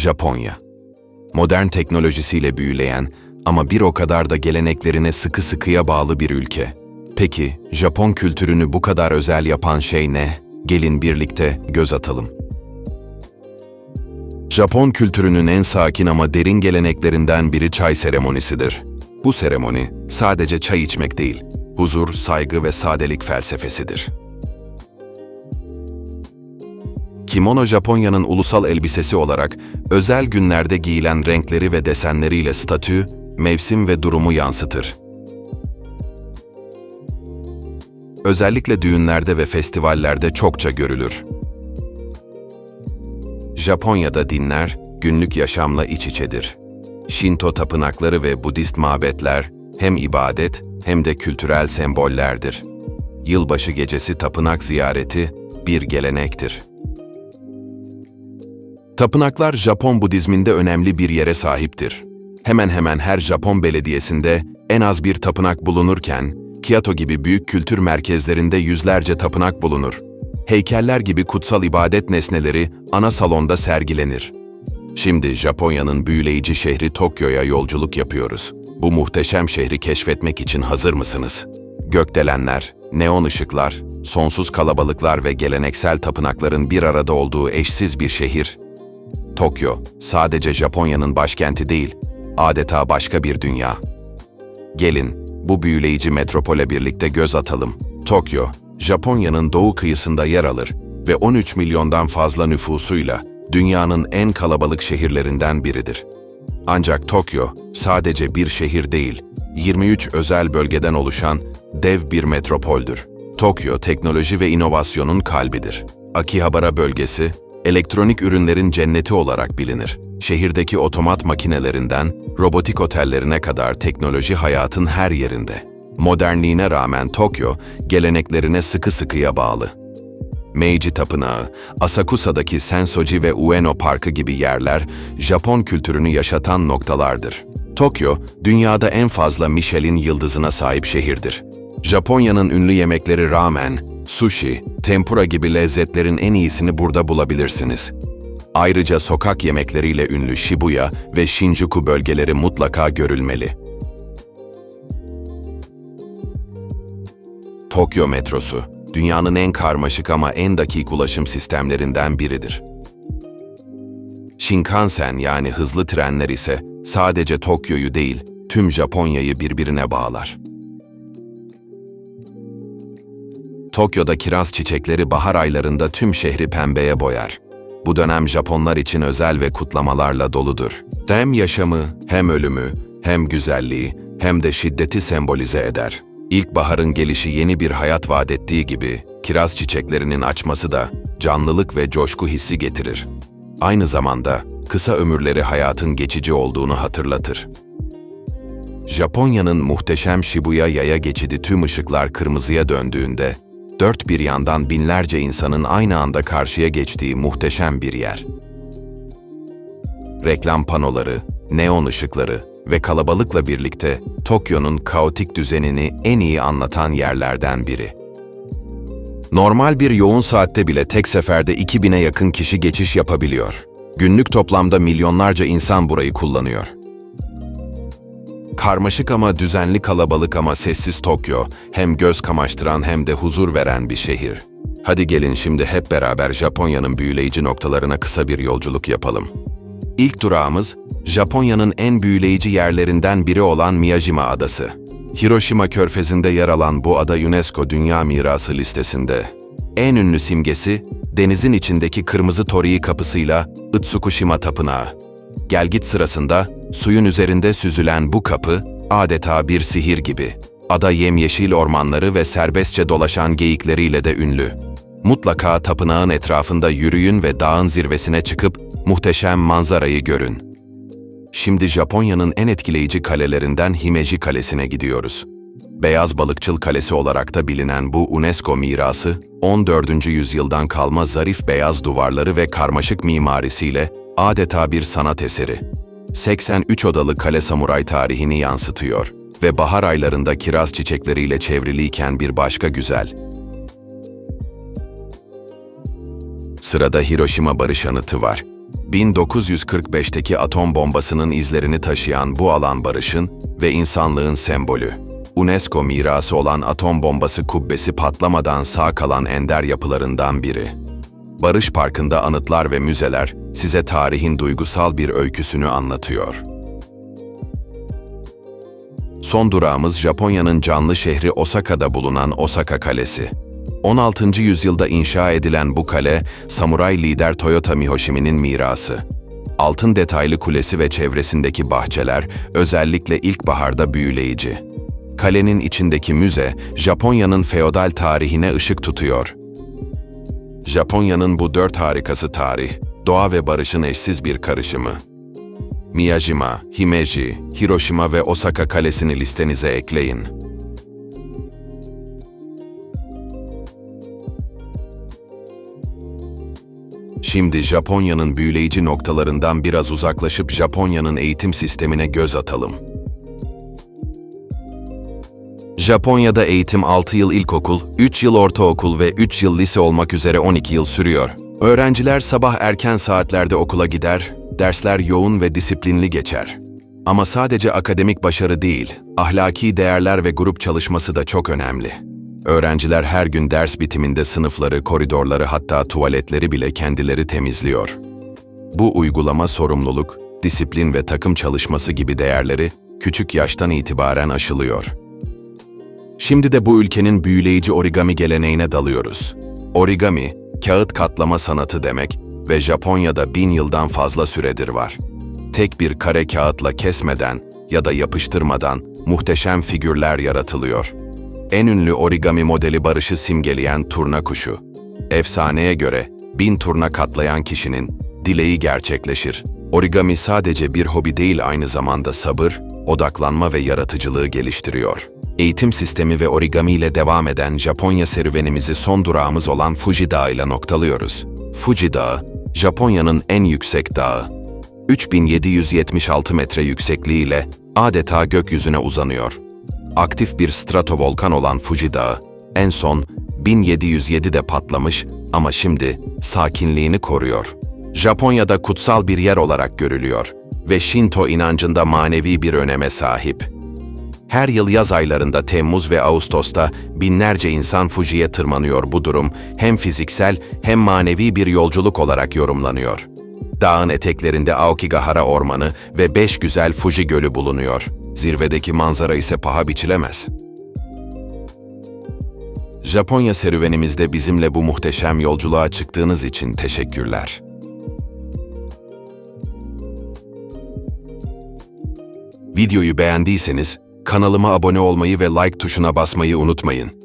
Japonya. Modern teknolojisiyle büyüleyen ama bir o kadar da geleneklerine sıkı sıkıya bağlı bir ülke. Peki, Japon kültürünü bu kadar özel yapan şey ne? Gelin birlikte göz atalım. Japon kültürünün en sakin ama derin geleneklerinden biri çay seremonisidir. Bu seremoni sadece çay içmek değil, huzur, saygı ve sadelik felsefesidir. Kimono Japonya'nın ulusal elbisesi olarak özel günlerde giyilen renkleri ve desenleriyle statü, mevsim ve durumu yansıtır. Özellikle düğünlerde ve festivallerde çokça görülür. Japonya'da dinler günlük yaşamla iç içedir. Şinto tapınakları ve Budist mabetler hem ibadet hem de kültürel sembollerdir. Yılbaşı gecesi tapınak ziyareti bir gelenektir. Tapınaklar Japon Budizminde önemli bir yere sahiptir. Hemen hemen her Japon belediyesinde en az bir tapınak bulunurken, Kyoto gibi büyük kültür merkezlerinde yüzlerce tapınak bulunur. Heykeller gibi kutsal ibadet nesneleri ana salonda sergilenir. Şimdi Japonya'nın büyüleyici şehri Tokyo'ya yolculuk yapıyoruz. Bu muhteşem şehri keşfetmek için hazır mısınız? Gökdelenler, neon ışıklar, sonsuz kalabalıklar ve geleneksel tapınakların bir arada olduğu eşsiz bir şehir. Tokyo, sadece Japonya'nın başkenti değil, adeta başka bir dünya. Gelin, bu büyüleyici metropole birlikte göz atalım. Tokyo, Japonya'nın doğu kıyısında yer alır ve 13 milyondan fazla nüfusuyla dünyanın en kalabalık şehirlerinden biridir. Ancak Tokyo sadece bir şehir değil, 23 özel bölgeden oluşan dev bir metropoldür. Tokyo teknoloji ve inovasyonun kalbidir. Akihabara bölgesi, elektronik ürünlerin cenneti olarak bilinir. Şehirdeki otomat makinelerinden robotik otellerine kadar teknoloji hayatın her yerinde. Modernliğine rağmen Tokyo, geleneklerine sıkı sıkıya bağlı. Meiji Tapınağı, Asakusa'daki Sensoji ve Ueno Parkı gibi yerler, Japon kültürünü yaşatan noktalardır. Tokyo, dünyada en fazla Michelin yıldızına sahip şehirdir. Japonya'nın ünlü yemekleri ramen, sushi, tempura gibi lezzetlerin en iyisini burada bulabilirsiniz. Ayrıca sokak yemekleriyle ünlü Shibuya ve Shinjuku bölgeleri mutlaka görülmeli. Tokyo metrosu, dünyanın en karmaşık ama en dakik ulaşım sistemlerinden biridir. Shinkansen yani hızlı trenler ise sadece Tokyo'yu değil, tüm Japonya'yı birbirine bağlar. Tokyo'da kiraz çiçekleri bahar aylarında tüm şehri pembeye boyar. Bu dönem Japonlar için özel ve kutlamalarla doludur. Hem yaşamı, hem ölümü, hem güzelliği, hem de şiddeti sembolize eder. İlkbaharın gelişi yeni bir hayat vaat ettiği gibi, kiraz çiçeklerinin açması da canlılık ve coşku hissi getirir. Aynı zamanda kısa ömürleri hayatın geçici olduğunu hatırlatır. Japonya'nın muhteşem Shibuya yaya geçidi tüm ışıklar kırmızıya döndüğünde, dört bir yandan binlerce insanın aynı anda karşıya geçtiği muhteşem bir yer. Reklam panoları, neon ışıkları ve kalabalıkla birlikte Tokyo'nun kaotik düzenini en iyi anlatan yerlerden biri. Normal bir yoğun saatte bile tek seferde 2000'e yakın kişi geçiş yapabiliyor. Günlük toplamda milyonlarca insan burayı kullanıyor. Karmaşık ama düzenli kalabalık ama sessiz Tokyo, hem göz kamaştıran hem de huzur veren bir şehir. Hadi gelin şimdi hep beraber Japonya'nın büyüleyici noktalarına kısa bir yolculuk yapalım. İlk durağımız, Japonya'nın en büyüleyici yerlerinden biri olan Miyajima Adası. Hiroşima körfezinde yer alan bu ada UNESCO Dünya Mirası listesinde. En ünlü simgesi, denizin içindeki kırmızı torii kapısıyla Itsukushima Tapınağı. Gelgit sırasında suyun üzerinde süzülen bu kapı adeta bir sihir gibi. Ada yemyeşil ormanları ve serbestçe dolaşan geyikleriyle de ünlü. Mutlaka tapınağın etrafında yürüyün ve dağın zirvesine çıkıp muhteşem manzarayı görün. Şimdi Japonya'nın en etkileyici kalelerinden Himeji Kalesi'ne gidiyoruz. Beyaz Balıkçıl Kalesi olarak da bilinen bu UNESCO mirası, 14. yüzyıldan kalma zarif beyaz duvarları ve karmaşık mimarisiyle adeta bir sanat eseri. 83 odalı kale samuray tarihini yansıtıyor ve bahar aylarında kiraz çiçekleriyle çevriliyken bir başka güzel. Sırada Hiroşima Barış Anıtı var. 1945'teki atom bombasının izlerini taşıyan bu alan barışın ve insanlığın sembolü. UNESCO mirası olan atom bombası kubbesi patlamadan sağ kalan ender yapılarından biri. Barış Parkı'nda anıtlar ve müzeler size tarihin duygusal bir öyküsünü anlatıyor. Son durağımız Japonya'nın canlı şehri Osaka'da bulunan Osaka Kalesi. 16. yüzyılda inşa edilen bu kale, samuray lider Toyota Mihoshimi'nin mirası. Altın detaylı kulesi ve çevresindeki bahçeler özellikle ilkbaharda büyüleyici. Kalenin içindeki müze, Japonya'nın feodal tarihine ışık tutuyor. Japonya'nın bu dört harikası tarih, doğa ve barışın eşsiz bir karışımı. Miyajima, Himeji, Hiroşima ve Osaka kalesini listenize ekleyin. Şimdi Japonya'nın büyüleyici noktalarından biraz uzaklaşıp Japonya'nın eğitim sistemine göz atalım. Japonya'da eğitim 6 yıl ilkokul, 3 yıl ortaokul ve 3 yıl lise olmak üzere 12 yıl sürüyor. Öğrenciler sabah erken saatlerde okula gider, dersler yoğun ve disiplinli geçer. Ama sadece akademik başarı değil, ahlaki değerler ve grup çalışması da çok önemli. Öğrenciler her gün ders bitiminde sınıfları, koridorları hatta tuvaletleri bile kendileri temizliyor. Bu uygulama sorumluluk, disiplin ve takım çalışması gibi değerleri küçük yaştan itibaren aşılıyor. Şimdi de bu ülkenin büyüleyici origami geleneğine dalıyoruz. Origami, kağıt katlama sanatı demek ve Japonya'da bin yıldan fazla süredir var. Tek bir kare kağıtla kesmeden ya da yapıştırmadan muhteşem figürler yaratılıyor. En ünlü origami modeli barışı simgeleyen turna kuşu. Efsaneye göre bin turna katlayan kişinin dileği gerçekleşir. Origami sadece bir hobi değil aynı zamanda sabır, odaklanma ve yaratıcılığı geliştiriyor. Eğitim sistemi ve origami ile devam eden Japonya serüvenimizi son durağımız olan Fuji Dağı ile noktalıyoruz. Fuji Dağı, Japonya'nın en yüksek dağı. 3776 metre yüksekliğiyle adeta gökyüzüne uzanıyor. Aktif bir stratovolkan olan Fuji Dağı, en son 1707'de patlamış ama şimdi sakinliğini koruyor. Japonya'da kutsal bir yer olarak görülüyor ve Shinto inancında manevi bir öneme sahip. Her yıl yaz aylarında Temmuz ve Ağustos'ta binlerce insan Fuji'ye tırmanıyor bu durum hem fiziksel hem manevi bir yolculuk olarak yorumlanıyor. Dağın eteklerinde Aokigahara Ormanı ve beş güzel Fuji Gölü bulunuyor. Zirvedeki manzara ise paha biçilemez. Japonya serüvenimizde bizimle bu muhteşem yolculuğa çıktığınız için teşekkürler. Videoyu beğendiyseniz kanalıma abone olmayı ve like tuşuna basmayı unutmayın.